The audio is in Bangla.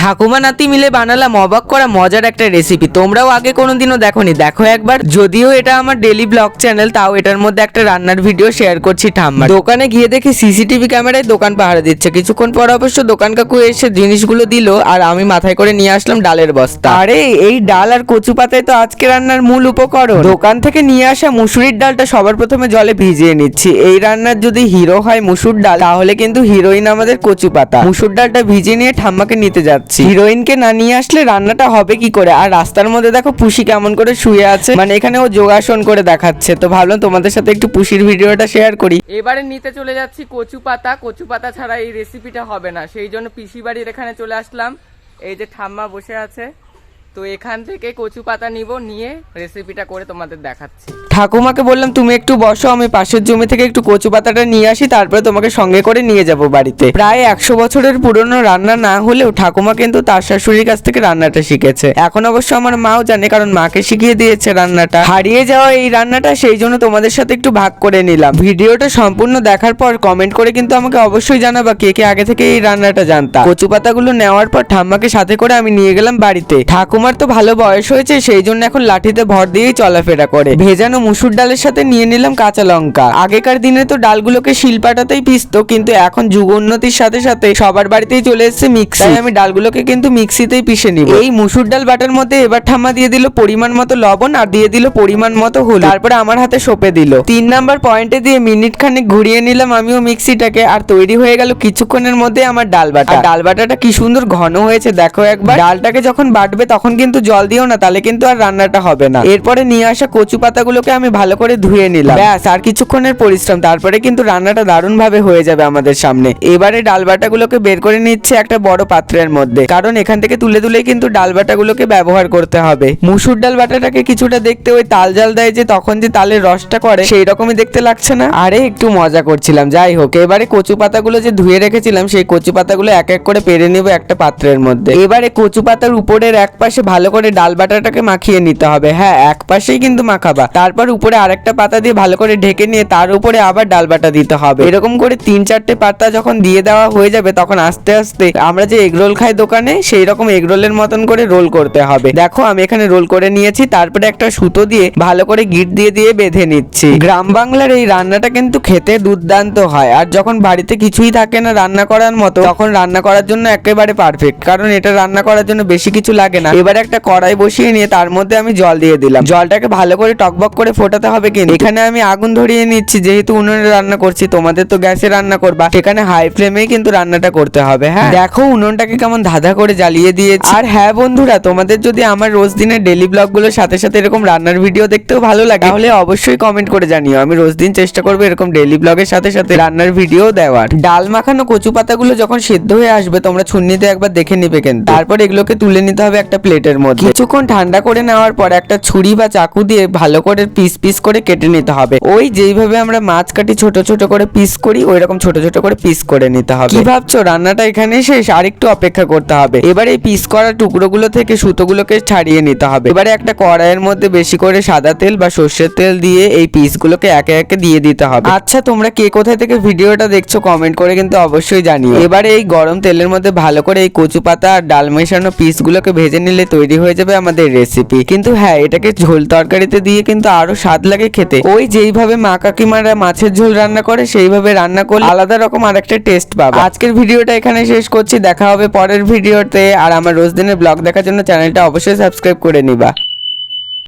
ঠাকুমা নাতি মিলে বানালাম অবাক করা মজার একটা রেসিপি তোমরাও আগে কোনোদিনও দেখোনি। দেখো একবার। যদিও এটা আমার ডেলি ব্লগ চ্যানেল তাও এটার মধ্যে একটা রান্নার ভিডিও শেয়ার করছি ঠাম্মা। দোকানে গিয়ে দেখি সিসিটিভি ক্যামেরায় দোকান পাহারা দিচ্ছে। কিছুক্ষণ পর অবশ্য দোকান কাকু এসে জিনিসগুলো দিল আর আমি মাথায় করে নিয়ে আসলাম ডালের বস্তা। আরে এই ডাল আর কচু পাতায় তো আজকে রান্নার মূল উপকরণ। দোকান থেকে নিয়ে আসা মুসুরির ডালটা সবার প্রথমে জলে ভিজিয়ে নিচ্ছি। এই রান্নার যদি হিরো হয় মুসুর ডাল তাহলে কিন্তু হিরোইন আমাদের কচু পাতা। মুসুর ডালটা ভিজিয়ে নিয়ে ঠাম্মাকে নিতে যাচ্ছি। হিরোইনকে না নিয়ে আসলে রান্নাটা হবে কি করে? আর রাস্তার মধ্যে দেখো পুষি কেমন করে শুয়ে আছে। মানে এখানে ও যোগাসন করে দেখাচ্ছে। তো ভাবলাম তোমাদের সাথে একটু পুষির ভিডিওটা শেয়ার করি। এবারে নিতে চলে যাচ্ছি কচু পাতা। কচু পাতা ছাড়া এই রেসিপিটা হবে না। সেই জন্য পিসি বাড়ির এখানে চলে আসলাম। এই যে ঠাম্মা বসে আছে। তো এখান থেকে কচু পাতা নিব নিয়ে রেসিপিটা করে তোমাদের দেখাচ্ছি। ঠাকুমাকে বললাম, তুমি একটু বসো, আমি পাশের জমি থেকে একটু কচু পাতাটা নিয়ে আসি, তারপরে তোমাকে সঙ্গে করে নিয়ে যাব বাড়িতে। প্রায় একশো বছরের পুরনো রান্না না হলেও ঠাকুমা কিন্তু তার শাশুড়ির কাছ থেকে রান্নাটা শিখেছে। এখন অবশ্য আমার মাও জানে, কারণ মাকে শিখিয়ে দিয়েছে রান্নাটা। হারিয়ে যাওয়া এই রান্নাটা, সেই জন্য তোমাদের সাথে একটু ভাগ করে নিলাম। ভিডিওটা সম্পূর্ণ দেখার পর কমেন্ট করে কিন্তু আমাকে অবশ্যই জানাবা কে কে আগে থেকে এই রান্নাটা জানতা। কচু পাতাগুলো নেওয়ার পর ঠাম্মাকে সাথে করে আমি নিয়ে গেলাম বাড়িতে। ঠাকুমার তো ভালো বয়স হয়েছে, সেই জন্য এখন লাঠিতে ভর দিয়েই চলাফেরা করে। ভেজানো মুসুর ডালের সাথে নিয়ে নিলাম কাঁচা লঙ্কা। আগেকার দিনে তো ডালগুলোকে শিলপাটাতেই পিসতো কিন্তু এখন যুগ উন্নতির সাথে সাথে সবার বাড়িতেই চলে এসেছে মিক্সি। তাই আমি ডালগুলোকে কিন্তু মিক্সিতেই পিষে নিব। এই মুসুর ডাল বাটার মধ্যে এবার ঠাম্মা দিয়ে দিল পরিমাণ মতো লবণ আর দিয়ে দিল পরিমাণ মতো হলুদ। তারপরে আমার হাতে সঁপে দিল। তিন নাম্বার পয়েন্টে দিয়ে মিনিট খানেক ঘুরিয়ে নিলাম আমিও মিক্সিটাকে আর তৈরি হয়ে গেল কিছুক্ষণের মধ্যে আমার ডাল বাটা। ডাল বাটাটা কি সুন্দর ঘন হয়েছে দেখো একবার। ডালটাকে যখন বাটবে তখন কিন্তু জল দিও না তাহলে কিন্তু আর রান্নাটা হবে না। এরপরে নিয়ে আসা কচু পাতাগুলোকে আমি ভালো করে ধুয়ে নিলাম। ব্যাস, আর কিছুক্ষণের পরিশ্রম, তারপরে কিন্তু রান্নাটা দারুণ ভাবে হয়ে যাবে আমাদের সামনে। এবারে ডাল বাটাগুলোকে বের করে নিচ্ছে একটা বড় পাত্রের মধ্যে, কারণ এখান থেকে তুলে তুলে কিন্তু ডাল বাটাগুলোকে ব্যবহার করতে হবে। মুসুর ডাল বাটাটাকে কিছুটা দেখতে ওই তাল জাল দেয় যে তখন যে তালের রসটা করে, সেই রকমই দেখতে লাগছে না? আরে, একটু মজা করছিলাম, যাই হোক। এবারে কচু পাতাগুলো যে ধুয়ে রেখেছিলাম, সেই কচু পাতাগুলো এক এক করে পেরে নেব একটা পাত্রের মধ্যে। এবারে কচু পাতার উপরের এক পাশে ভালো করে ডাল বাটাটাকে মাখিয়ে নিতে হবে। হ্যাঁ এক পাশেই কিন্তু মাখাবা। তারপর উপরে আরেকটা পাতা দিয়ে ভালো করে ঢেকে নিয়ে তার উপরে আবার ডাল বাটা দিতে হবে। এরকম করে তিন চারটে পাতা যখন দিয়ে দেওয়া হয়ে যাবে, তখন আস্তে আস্তে আমরা যে এগরোল খাই দোকানে, সেই রকম এগরোলের মতন করে রোল করতে হবে। দেখো, আমি এখানে রোল করে নিয়েছি, তারপরে একটা সুতো দিয়ে ভালো করে গিট দিয়ে দিয়ে বেঁধে নিচ্ছি। গ্রাম বাংলার এই রান্নাটা কিন্তু খেতে দুর্দান্ত হয়। আর যখন বাড়িতে কিছুই থাকে না রান্না করার মতো, তখন রান্না করার জন্য একেবারে পারফেক্ট কারণ এটা রান্না করার জন্য বেশি কিছু লাগে না। এবার একটা কড়াই বসিয়ে নিয়ে তার মধ্যে আমি জল দিয়ে দিলাম। জলটাকে ভালো করে টকবক করে ফোটাতে হবে কিন্তু। এখানে আমি আগুন ধরিয়ে নিচ্ছি, যেহেতু উনুনে রান্না করছি, তোমাদের তো গ্যাসে রান্না করবা। সেখানে হাই ফ্লেমে কিন্তু রান্নাটা করতে হবে হ্যাঁ? দেখো, উনুনটাকে কেমন ধাঁধা করে জ্বালিয়ে দিয়েছি। আর হ্যাঁ বন্ধুরা, তোমাদের যদি আমার রোজ দিনের ডেলি ব্লগগুলোর সাথে সাথে এরকম রান্নার ভিডিও দেখতেও ভালো লাগে, তাহলে অবশ্যই কমেন্ট করে জানিও। আমি রোজ দিন চেষ্টা করব এরকম ডেলি ব্লগের সাথে সাথে রান্নার ভিডিও দেওয়ার। ডাল মাখানো কচু পাতাগুলো যখন সেদ্ধ হয়ে আসবে, তোমরা ছুন্নিতে একবার দেখে নিবে কিন্তু। তারপর এগুলোকে তুলে নিতে হবে একটা প্লেটের মধ্যে। কিছুক্ষণ ঠান্ডা করে নেওয়ার পর একটা ছুরি বা চাকু দিয়ে ভালো করে পিস পিস করে কেটে নিতে হবে। ওই যেইভাবে আমরা মাছ কাটি ছোট ছোট করে পিস করি ওই রকম ছোট ছোট করে পিস করে নিতে হবে। কি ভাবছ? রান্নাটা এখানে শেষ আরেকটু অপেক্ষা করতে হবে। এবারে এই পিস করা টুকরোগুলো থেকে সুতোগুলোকে ছাড়িয়ে নিতে হবে। এবারে একটা কড়াইয়ের মধ্যে বেশি করে সাদা তেল বা সর্ষের তেল দিয়ে এই পিসগুলোকে একে একে দিয়ে দিতে হবে। আচ্ছা তোমরা কে কোথায় থেকে ভিডিওটা দেখছ কমেন্ট করে কিন্তু অবশ্যই জানিও। এবারে এই গরম তেলের মধ্যে ভালো করে এই কচু পাতা আর ডাল মেশানো পিসগুলোকে ভেজে নিলে তৈরি হয়ে যাবে আমাদের রেসিপি কিন্তু হ্যাঁ এটাকে ঝোল তরকারিতে দিয়ে কিন্তু আরও স্বাদ লাগে খেতে। ওই যেইভাবে মা কাকিমারা মাছের ঝোল রান্না করে, সেইভাবে রান্না করলে আলাদা রকম আর একটা টেস্ট পাবে। আজকের ভিডিওটা এখানে শেষ করছি। দেখা হবে পরের ভিডিওতে। আর আমার রোজ দিনের ব্লগ দেখার জন্য চ্যানেলটা অবশ্যই সাবস্ক্রাইব করে নিবা।